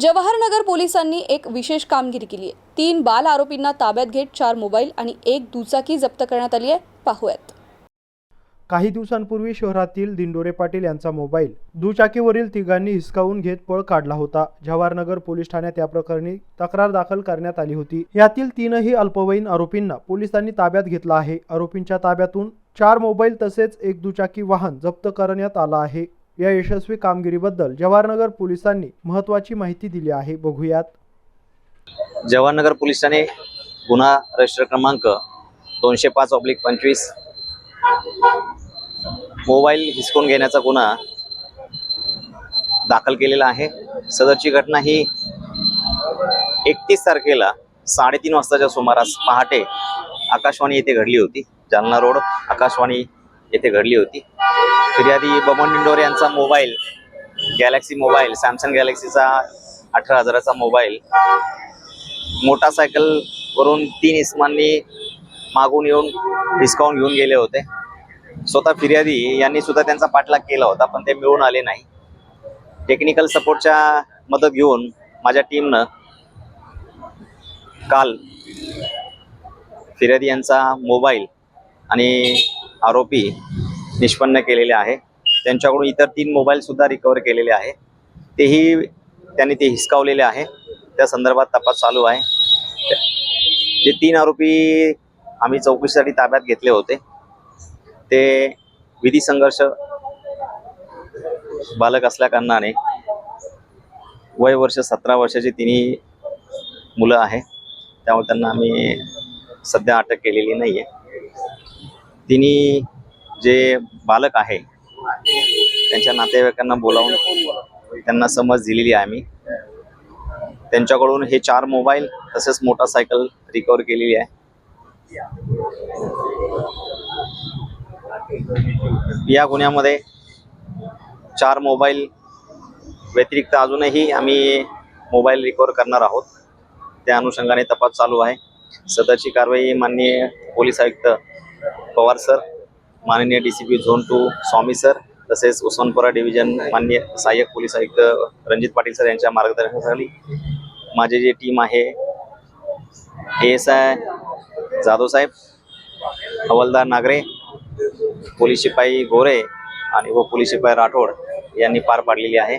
जवाहरनगर पोलिसांनी एक विशेष कामगिरी केली आहे. तीन बाल आरोपींना ताब्यात घेत चार मोबाईल आणि एक दुचाकी जप्त करण्यात आली आहे. पाहूयात. काही दिवसांपूर्वी शहरातील दिंडोरे पाटील यांचा मोबाईल दुचाकीवरील तिघांनी हिसकावून घेत पळ काढला होता. जवाहरनगर पोलीस ठाण्यात या प्रकरणी तक्रार दाखल करण्यात आली होती. यातील तीनही अल्पवयीन आरोपींना पोलिसांनी ताब्यात घेतला आहे. आरोपींच्या ताब्यातून चार मोबाईल तसेच एक दुचाकी वाहन जप्त करण्यात आलं आहे. या यशस्वी कामगिरीबद्दल जवाहरनगर पोलिसांनी महत्त्वाची माहिती दिली आहे. बघूयात. जवाहरनगर पोलिसाने गुन्हा रजिस्टर क्रमांक दोनशे पाच ऑब्लिक पंचवीस मोबाईल हिसकून घेण्याचा गुन्हा दाखल केलेला आहे. सदरची घटना ही एकतीस तारखेला साडेतीन वाजताच्या सुमारास पहाटे आकाशवाणी येथे घडली होती. जालना रोड आकाशवाणी येथे घडली होती. फिर्यादी बमन डिंडोरे यांचा मोबाईल गॅलेक्सी मोबाईल सॅमसंग गॅलेक्सीचा अठरा हजाराचा मोबाईल. मोटारसायकलवरून तीन इसमांनी मागून येऊन डिस्काउंट घेऊन गेले होते. स्वतः फिर्यादी यांनी सुद्धा त्यांचा पाठलाग केला होता पण ते मिळून आले नाही. टेक्निकल सपोर्टच्या मदत घेऊन माझ्या टीमनं काल फिर्यादी यांचा मोबाईल आणि आरोपी निष्पन्न केलेले आहे. त्यांच्याकडून इतर तीन मोबाईलसुद्धा रिकवर केलेले आहे. तेही त्यांनी ते हिसकावलेले आहे. त्या संदर्भात तपास चालू आहे. जे तीन आरोपी आम्ही चौकशीसाठी ताब्यात घेतले होते ते विधी संघर्ष बालक असल्या कारणाने वय वर्ष सतरा वर्षाची तिन्ही मुलं आहे. त्यामुळे त्यांना आम्ही सध्या अटक केलेली नाही आहे तिन्ही जे बालक आहे त्यांच्या नातेवाईकांना बोलावून त्यांना समज दिलेली आहे आम्ही. त्यांच्याकडून हे चार मोबाईल तसेच मोटारसायकल रिकवर केलेली आहे. या गुन्ह्यामध्ये चार मोबाईल व्यतिरिक्त अजूनही आम्ही मोबाईल रिकवर करणार आहोत. त्या अनुषंगाने तपास चालू आहे. सदरची कारवाई माननीय पोलीस आयुक्त पवार सर माननीय D C P zone two Swami sir तसेच उस्मानपुरा डिव्हिजन माननीय सहाय्यक पोलीस आयुक्त रणजित पाटील सर यांच्या मार्गदर्शनाखाली माझे जे टीम आहे ए एस आय जाधव साहेब हवालदार नागरे पोलीस शिपाई गोरे आणि व पोलीस शिपाई राठोड यांनी पार पाडलेली आहे.